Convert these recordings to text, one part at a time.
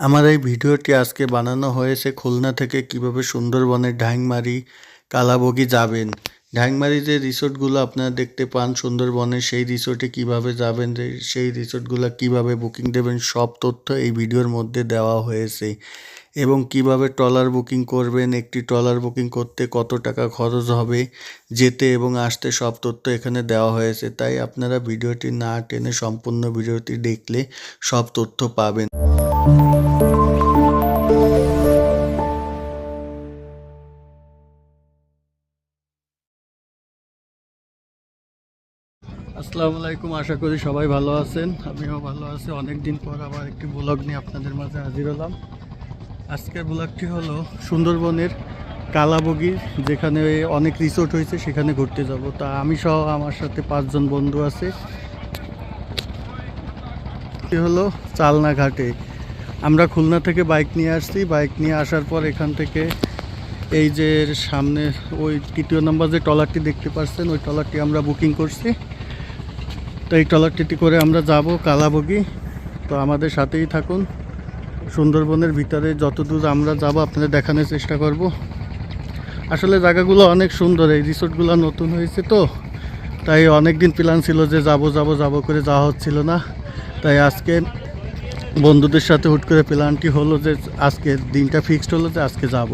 আমার এই ভিডিওটি আজকে বানানো হয়েছে খুলনা থেকে কীভাবে সুন্দরবনের ঢাইংমারি কালাবগি যাবেন। ঢাইংমারি যে রিসোর্টগুলো আপনারা দেখতে পান সুন্দরবনের, সেই রিসোর্টে কীভাবে যাবেন সেই রিসোর্টগুলো কীভাবে বুকিং দেবেন, সব তথ্য এই ভিডিওর মধ্যে দেওয়া হয়েছে। এবং কীভাবে ট্রলার বুকিং করবেন, একটি ট্রলার বুকিং করতে কত টাকা খরচ হবে, যেতে এবং আসতে সব তথ্য এখানে দেওয়া হয়েছে। তাই আপনারা ভিডিওটি না টেনে সম্পূর্ণ ভিডিওটি দেখলে সব তথ্য পাবেন। আসসালামু আলাইকুম, আশা করি সবাই ভালো আছেন। আমিও ভালো আছি। অনেক দিন পর আবার একটি ব্লগ নিয়ে আপনাদের মাঝে হাজির হলাম। আজকের ব্লগটি হলো সুন্দরবনের কালাবগি, যেখানে অনেক রিসোর্ট হয়েছে, সেখানে ঘুরতে যাব। তা আমি সহ আমার সাথে পাঁচজন বন্ধু আছে। হলো চালনা ঘাটে। আমরা খুলনা থেকে বাইক নিয়ে আসছি। বাইক নিয়ে আসার পর এখান থেকে এই যে সামনে ওই তৃতীয় নম্বর যে ট্রলারটি দেখতে পাচ্ছেন, ওই ট্রলারটি আমরা বুকিং করছি। তো এই ট্রলারটিতে করে আমরা যাব কালাবগি। তো আমাদের সাথেই থাকুন। সুন্দরবনের ভিতরে যত দূর আমরা যাব, আপনাদের দেখানোর চেষ্টা করব। আসলে জায়গাগুলো অনেক সুন্দর, এই রিসোর্টগুলো নতুন হয়েছে তো। তাই অনেক দিন প্ল্যান ছিল যে যাব যাব যাব করে যাওয়া হচ্ছিল না। তাই আজকে বন্ধুদের সাথে হুট করে প্ল্যানটি হলো যে আজকে দিনটা ফিক্সড হলো যে আজকে যাব।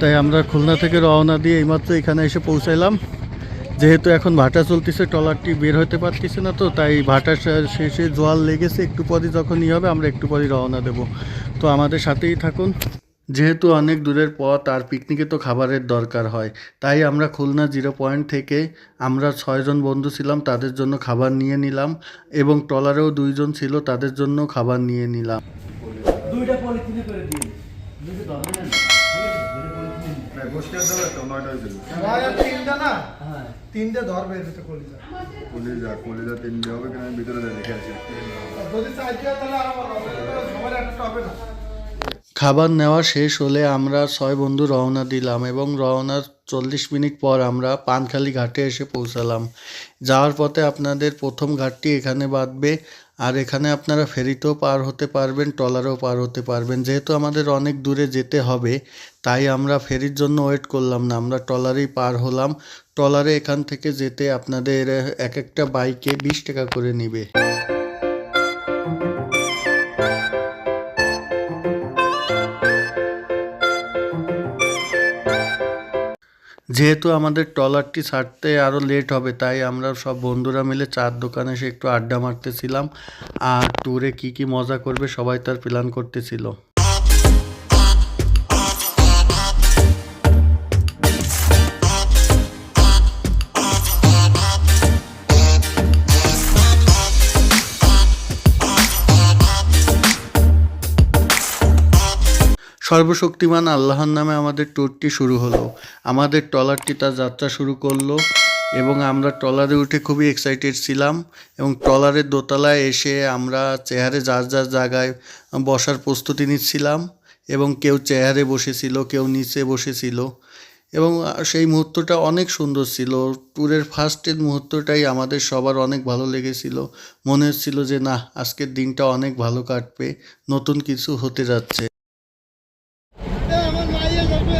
তাই আমরা খুলনা থেকে রওনা দিয়ে এইমাত্র এখানে এসে পৌঁছাইলাম। যেহেতু এখন ভাটা চলতেছে ট্রলারটি বের হতে পারতেছে না তো তাই ভাটা শেষে জোয়াল লেগেছে একটু পরই যখন ই হবে আমরা একটু পরই রওনা দেব। তো আমাদের সাথেই থাকুন। যেহেতু অনেক দূরের পথ আর পিকনিকে তো খাবারের দরকার হয় তাই আমরা খুলনা জিরো পয়েন্ট থেকে আমরা ছয়জন বন্ধু ছিলাম তাদের জন্য খাবার নিয়ে নিলাম এবং ট্রলারেও দুইজন ছিল তাদের জন্য খাবার নিয়ে নিলাম। দুইটা পলিথিনে করে দিন। দুইটা ধরবেন না গোষ্ঠীর দেবে তো নয়টা হয়েছিল ভাই আর তিনটা ধরবে কলিজা। কলিজা কলিজা তিনটে হবে কিনা ভিতরে দেখে আছি। যদি চাইতে তাহলে আরও ভালো সবার একটা হবে না। খাবার নেওয়া শেষ হলে আমরা ছয় বন্ধু রওনা দিলাম এবং রওনার চল্লিশ মিনিট পর আমরা পানখালি ঘাটে এসে পৌঁছালাম। যাওয়ার পথে আপনাদের প্রথম ঘাটটি এখানে বাঁধবে আর এখানে আপনারা ফেরিতেও পার হতে পারবেন, ট্রলারেও পার হতে পারবেন। যেহেতু আমাদের অনেক দূরে যেতে হবে, তাই আমরা ফেরির জন্য ওয়েট করলাম না। আমরা ট্রলারেই পার হলাম। ট্রলারে এখান থেকে যেতে আপনাদের এক একটা বাইকে বিশ টাকা করে নিবে। যেহেতু আমাদের ট্রলারটি ছাড়তে আরও লেট হবে, তাই আমরা সব বন্ধুরা মিলে চার দোকানে এসে একটু আড্ডা মারতেছিলাম। আর ট্যুরে কি কি মজা করবে সবাই তার প্ল্যান করতেছিল। সর্বশক্তিমান আল্লাহর নামে আমাদের ট্যুরটি শুরু হলো। আমাদের ট্রলারটি তার যাত্রা শুরু করল এবং আমরা ট্রলারে উঠে খুবই এক্সাইটেড ছিলাম এবং ট্রলারের দোতলায় এসে আমরা চেয়ারে যার যার জায়গায় বসার প্রস্তুতি নিচ্ছিলাম এবং কেউ চেয়ারে বসেছিল, কেউ নিচে বসেছিল এবং সেই মুহূর্তটা অনেক সুন্দর ছিল। ট্যুরের ফার্স্টের মুহূর্তটাই আমাদের সবার অনেক ভালো লেগেছিল। মনে হচ্ছিল যে না আজকের দিনটা অনেক ভালো কাটবে, নতুন কিছু হতে যাচ্ছে আমার মাইয়া যাবে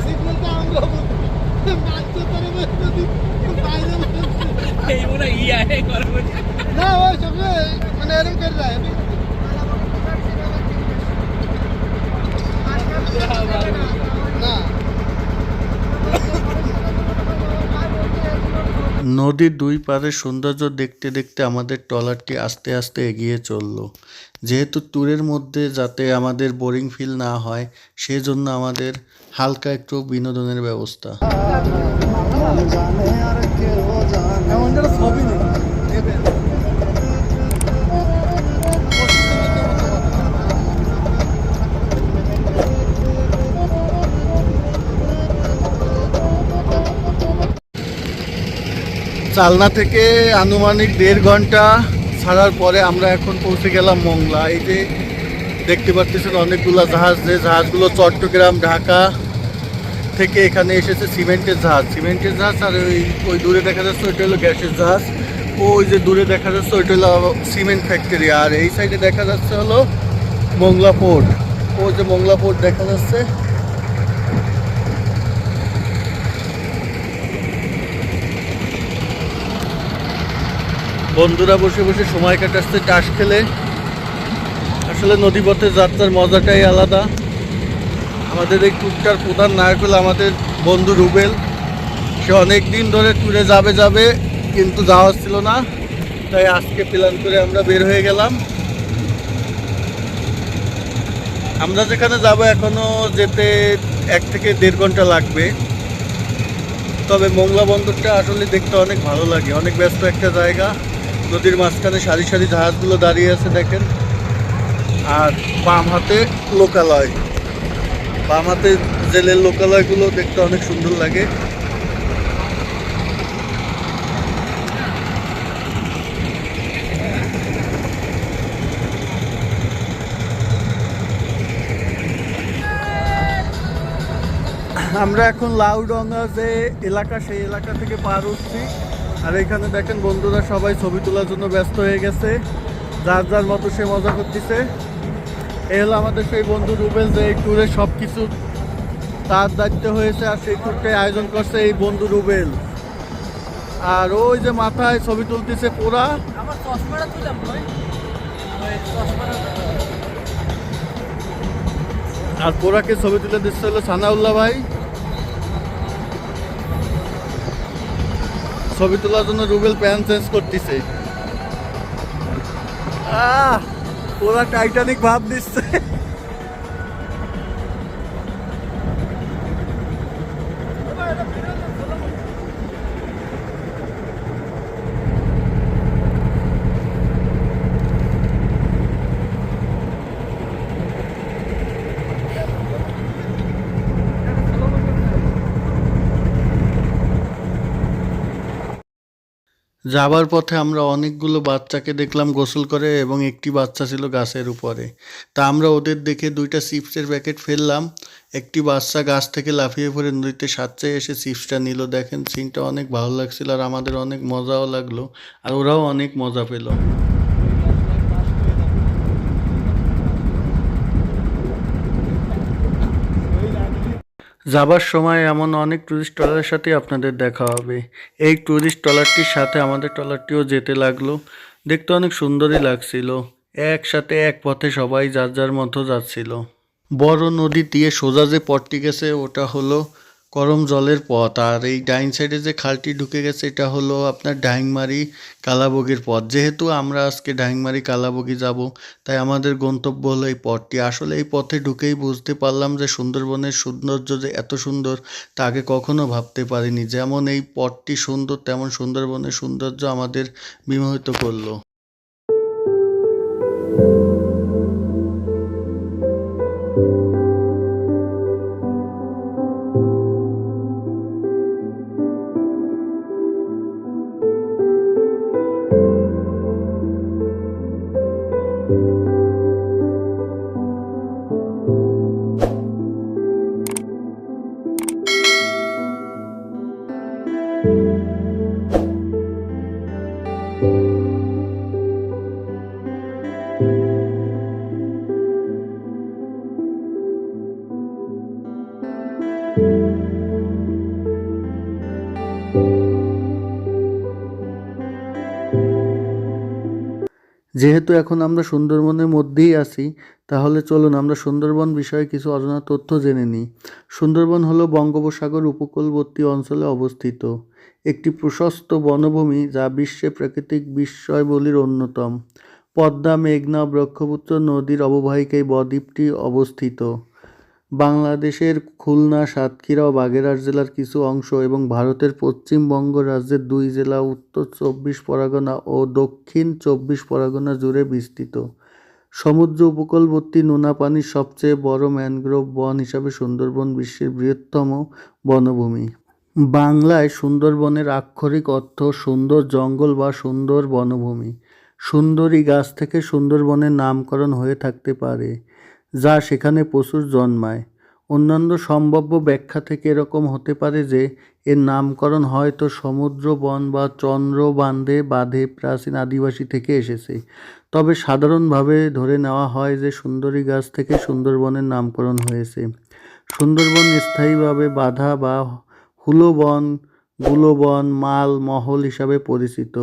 সিগন্যালটা আমরা মারতে পারবে যদি বাইরে এই মনে হয় ইয়া এই করব না ওই সবে মানে এরকম করে যায় না নদীর দুই পাড়ের সৌন্দর্য দেখতে দেখতে আমাদের ট্রলারটি আস্তে আস্তে এগিয়ে চলল। যেহেতু ট্যুরের মধ্যে যাতে আমাদের বোরিং ফিল না হয় সেজন্য আমাদের হালকা একটু বিনোদনের ব্যবস্থা। চালনা থেকে আনুমানিক দেড় ঘণ্টা ছাড়ার পরে আমরা এখন পৌঁছে গেলাম মংলা। এই যে দেখতে পাচ্ছেন অনেকগুলো জাহাজ, যে জাহাজগুলো চট্টগ্রাম, ঢাকা থেকে এখানে এসেছে সিমেন্টের জাহাজ। সিমেন্টের জাহাজ আর ওই ওই দূরে দেখা যাচ্ছে ওইটা হলো গ্যাসের জাহাজ। ওই যে দূরে দেখা যাচ্ছে ওইটা হলো সিমেন্ট ফ্যাক্টরি। আর এই সাইডে দেখা যাচ্ছে হলো মোংলা পোর্ট। ও যে মংলা পোর্ট দেখা যাচ্ছে বন্ধুরা বসে বসে সময় কাটাচ্ছে, চাষ খেলে। আসলে নদীপথে যাত্রার মজাটাই আলাদা। আমাদের এই ট্যুরটার প্রধান নায়ক হলো আমাদের বন্ধু রুবেল। সে অনেক দিন ধরে ট্যুরে যাবে যাবে, কিন্তু যাওয়া ছিল না। তাই আজকে প্ল্যান করে আমরা বের হয়ে গেলাম। আমরা যেখানে যাব এখনও যেতে এক থেকে দেড় ঘণ্টা লাগবে। তবে মোংলা বন্দরটা আসলে দেখতে অনেক ভালো লাগে, অনেক ব্যস্ত একটা জায়গা। নদীর মাঝখানে সারি সারি জাহাজগুলো দাঁড়িয়ে আছে দেখেন। আর বাম হাতে লোকালয়। বাম হাতে জেলের লোকালয়গুলো দেখতে অনেক সুন্দর লাগে। আমরা এখন লাউডঙ্গা যে এলাকা, সেই এলাকা থেকে পার হচ্ছি। আর এখানে দেখেন বন্ধুরা সবাই ছবি তোলার জন্য ব্যস্ত হয়ে গেছে। যার যার মতো সে মজা করতেছে। এ হলো আমাদের সেই বন্ধু রুবেল যে এই ট্যুরে সব কিছু তার দায়িত্ব হয়েছে আর সেই ট্যুরটাই আয়োজন করছে এই বন্ধু রুবেল। আর ওই যে মাথায় ছবি তুলতেছে পুরা আর পোড়াকে ছবি তুলে দিচ্ছে হলো সানাউল্লাহ ভাই। ছবি তোলার জন্য রুবেল প্যান চেঞ্জ করতেছে। পুরা টাইটানিক ভাব দিচ্ছে। যাবার পথে আমরা অনেকগুলো বাচ্চাকে দেখলাম গোসল করে এবং একটি বাচ্চা ছিল গাছের উপরে। তা আমরা ওদের দেখে দুইটা চিপসের প্যাকেট ফেললাম। একটি বাচ্চা গাছ থেকে লাফিয়ে পড়ে নদীতে সাঁতরে এসে চিপসটা নিল। দেখেন, সিনটা অনেক ভালো লাগছিল আর আমাদের অনেক মজাও লাগল আর ওরাও অনেক মজা পেল। যাবার সময় এমন অনেক টুরিস্ট ট্রলারের সাথে আপনাদের দেখা হবে। এই টুরিস্ট ট্রলারটির সাথে আমাদের ট্রলারটিও যেতে লাগল। দেখতে অনেক সুন্দরই লাগছিল। একসাথে এক পথে সবাই যার যার মতো যাচ্ছিল। বড় নদী দিয়ে সোজা যে পথটি গেছে, ওটা হলো করম জলের পথ। আর এই ডাইন সাইডে যে খালটি ঢুকে গেছে, এটা হলো আপনার ডাইংমারি কালাবগির পথ। যেহেতু আমরা আজকে ডাইংমারি কালাবগি যাব, তাই আমাদের গন্তব্য হলো এই পথটি। আসলে এই পথে ঢুকেই বুঝতে পারলাম যে সুন্দরবনের সৌন্দর্য যে এত সুন্দর, তা আগে কখনো ভাবতে পারিনি। যেমন এই পথটি সুন্দর, তেমন সুন্দরবনের সৌন্দর্য আমাদের বিমোহিত করল। যেহেতু এখন আমরা সুন্দরবনের মধ্যেই আছি, তাহলে চলুন আমরা সুন্দরবন বিষয়ে কিছু অজানা তথ্য জেনে নিই। সুন্দরবন হলো বঙ্গোপসাগর উপকূলবর্তী অঞ্চলে অবস্থিত। একটি প্রশস্ত বনভূমি যা বিশ্বে প্রাকৃতিক বিস্ময়বলির অন্যতম। পদ্মা, মেঘনা ব্রক্ষপুত্র নদীর অববাহিকায় বদ্বীপটি অবস্থিত। বাংলাদেশের খুলনা, সাতক্ষীরা ও বাগেরহাট জেলার কিছু অংশ এবং ভারতের পশ্চিমবঙ্গ রাজ্যের দুই জেলা উত্তর চব্বিশ পরগনা ও দক্ষিণ চব্বিশ পরগনা জুড়ে বিস্তৃত। সমুদ্র উপকূলবর্তী নোনা পানির সবচেয়ে বড় ম্যানগ্রোভ বন হিসাবে সুন্দরবন বিশ্বের বৃহত্তম বনভূমি। বাংলায় সুন্দরবনের আক্ষরিক অর্থ সুন্দর জঙ্গল বা সুন্দর বনভূমি। সুন্দরী গাছ থেকে সুন্দরবনের নামকরণ হয়ে থাকতে পারে। যা সেখানে প্রচুর জন্মায়। অন্যান্য সম্ভাব্য ব্যাখ্যা থেকে এরকম হতে পারে যে, এর নামকরণ হয়তো সমুদ্র বন বা চন্দ্র বান্ধে বাঁধে প্রাচীন আদিবাসী থেকে এসেছে। তবে সাধারণভাবে ধরে নেওয়া হয় যে, সুন্দরী গাছ থেকে সুন্দরবনের নামকরণ হয়েছে। সুন্দরবন স্থায়ীভাবে বাধা বা হুলোবন, গুলোবন, মাল, মহল হিসাবে পরিচিত।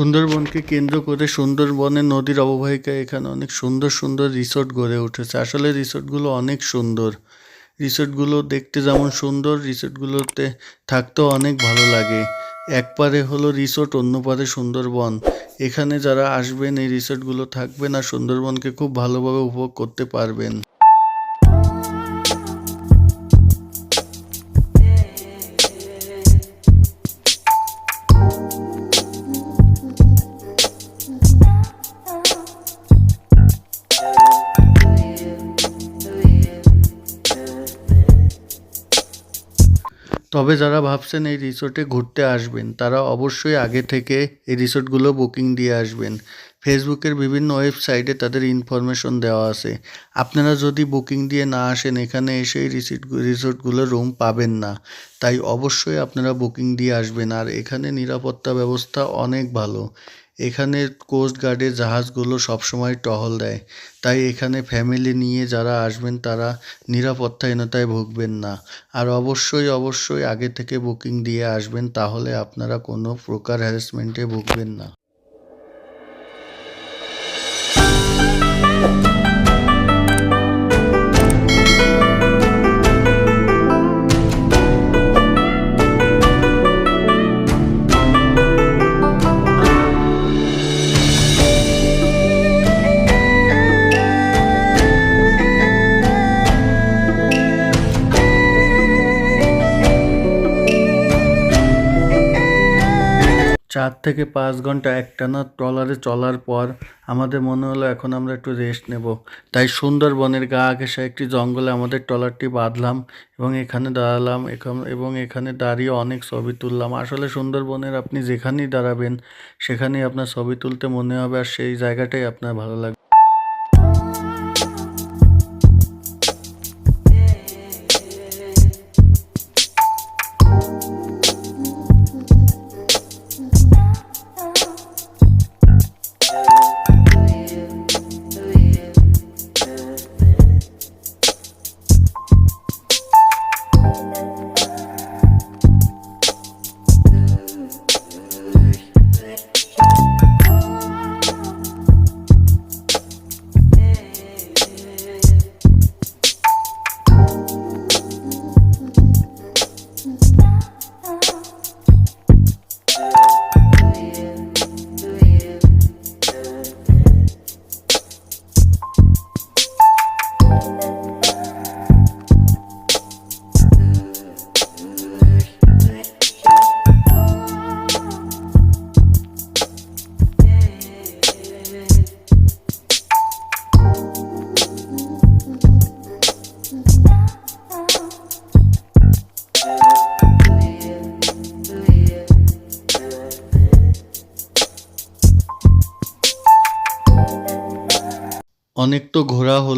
সুন্দরবনকে কেন্দ্র করে সুন্দরবনের নদীর অববাহিকায় এখানে অনেক সুন্দর সুন্দর রিসোর্ট গড়ে উঠেছে। আসলে রিসোর্টগুলো অনেক সুন্দর। রিসোর্টগুলো দেখতে যেমন সুন্দর, রিসোর্টগুলোতে থাকতেও অনেক ভালো লাগে। এক পারে হলো রিসোর্ট, অন্য পারে সুন্দরবন। এখানে যারা আসবেন, এই রিসোর্টগুলো থাকবেন আর সুন্দরবনকে খুব ভালোভাবে উপভোগ করতে পারবেন। তবে যারা ভাবছেন এই রিসোর্টে ঘুরতে আসবেন, তারা অবশ্যই আগে থেকে এই রিসোর্টগুলো বুকিং দিয়ে আসবেন। ফেসবুকের বিভিন্ন ওয়েবসাইটে তাদের ইনফরমেশন দেওয়া আছে। আপনারা যদি বুকিং দিয়ে না আসেন, এখানে এসে এই রিসিট, রিসোর্টগুলো রুম পাবেন না। তাই অবশ্যই আপনারা বুকিং দিয়ে আসবেন, আর এখানে নিরাপত্তা ব্যবস্থা অনেক ভালো। এখানে কোস্ট গার্ডের জাহাজগুলো সবসময় টহল দেয়। তাই এখানে ফ্যামিলি নিয়ে যারা আসবেন, তারা নিরাপত্তাহীনতায় ভুগবেন না। আর অবশ্যই অবশ্যই আগে থেকে বুকিং দিয়ে আসবেন, তাহলে আপনারা কোনো প্রকার হ্যারাসমেন্টে ভুগবেন না। চার থেকে পাঁচ ঘণ্টা একটানা ট্রলারে চলার পর আমাদের মনে হলো এখন আমরা একটু রেস্ট নেব। তাই সুন্দরবনের গা ঘেঁষা একটি জঙ্গলে আমাদের ট্রলারটি বাঁধলাম এবং এখানে দাঁড়ালাম এবং এখানে দাঁড়িয়ে অনেক ছবি তুললাম। আসলে সুন্দরবনের আপনি যেখানেই দাঁড়াবেন, সেখানেই আপনার ছবি তুলতে মনে হবে, আর সেই জায়গাটাই আপনার ভালো লাগবে।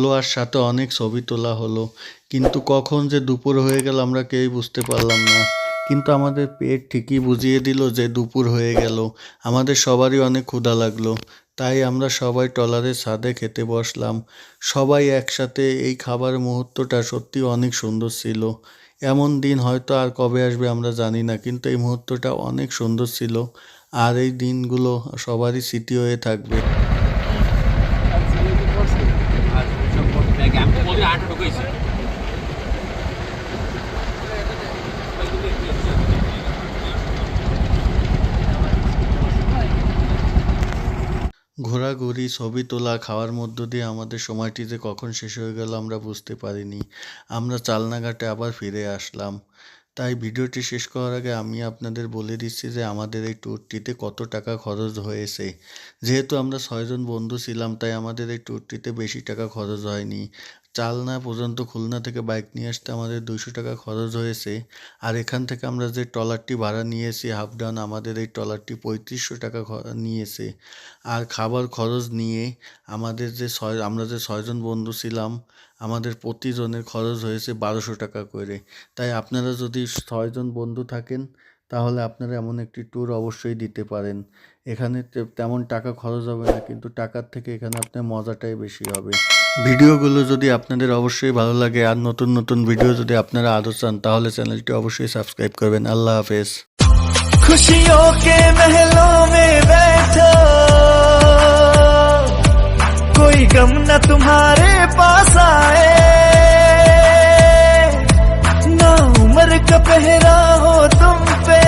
হলো আর সাথে অনেক ছবি তোলা হলো। কিন্তু কখন যে দুপুর হয়ে গেল আমরা কেউই বুঝতে পারলাম না। কিন্তু আমাদের পেট ঠিকই বুঝিয়ে দিল যে দুপুর হয়ে গেল। আমাদের সবারই অনেক ক্ষুধা লাগল। তাই আমরা সবাই ট্রলারের ছাদে খেতে বসলাম। সবাই একসাথে এই খাবার মুহূর্তটা সত্যি অনেক সুন্দর ছিল। এমন দিন হয়তো আর কবে আসবে আমরা জানি না, কিন্তু এই মুহূর্তটা অনেক সুন্দর ছিল। আর এই দিনগুলো সবারই স্মৃতি হয়ে থাকবে। ঘোরাঘুরি, ছবি তোলা, খাওয়ার মধ্য দিয়ে আমাদের সময়টি যে কখন শেষ হয়ে গেল আমরা বুঝতে পারিনি। আমরা চালনাঘাটে আবার ফিরে আসলাম। তাই ভিডিওটি শেষ করার আগে আমি আপনাদের বলে দিচ্ছি যে আমাদের এই ট্যুরটিতে কত টাকা খরচ হয়েছে। যেহেতু আমরা ছয়জন বন্ধু ছিলাম, তাই আমাদের এই ট্যুরটিতে বেশি টাকা খরচ হয়নি। চালনা পর্যন্ত খুলনা থেকে বাইক নিয়ে আসতে আমাদের দুশো টাকা খরচ হয়েছে। আর এখান থেকে আমরা যে ট্রলারটি ভাড়া নিয়েছি, হাফ ডাউন আমাদের এই ট্রলারটি পঁয়ত্রিশশো টাকা নিয়েছে। আর খাবার খরচ নিয়ে আমাদের যে ছয়, আমরা যে ছয়জন বন্ধু ছিলাম, আমাদের প্রতিজনের খরচ হয়েছে বারোশো টাকা করে। তাই আপনারা যদি ছয়জন বন্ধু থাকেন, তাহলে আপনারা এমন একটি ট্যুর অবশ্যই দিতে পারেন। এখানে তেমন টাকা খরচ হবে না, কিন্তু টাকার থেকে এখানে আপনার মজাটাই বেশি হবে। ভিডিওগুলো যদি আপনাদের অবশ্যই ভালো লাগে আর নতুন নতুন ভিডিও যদি আপনারা আরও চান তাহলে চ্যানেলটি অবশ্যই সাবস্ক্রাইব করবেন আল্লাহ হাফেজ खुशियों के महलों में बैठो कोई गम न तुम्हारे पास आए ना उम्र का पहरा हो तुम पे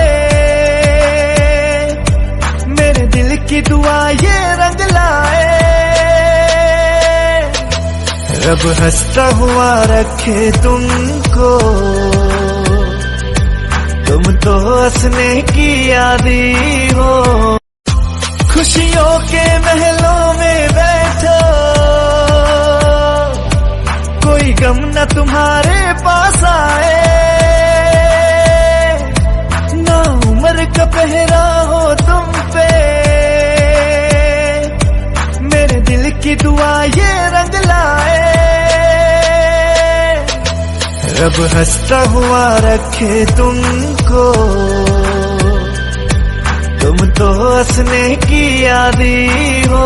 मेरे दिल की दुआ रब हंसता हुआ रखे तुमको, तुम तो हंसने की आदि हो। खुशियों के महलों में बैठो, कोई गम न तुम्हारे पास आए। ना उम्र का पहरा हो तुम पे, मेरे दिल की दुआ ये रब हंसता हुआ रखे तुमको तुम तो हंसने की आदि हो।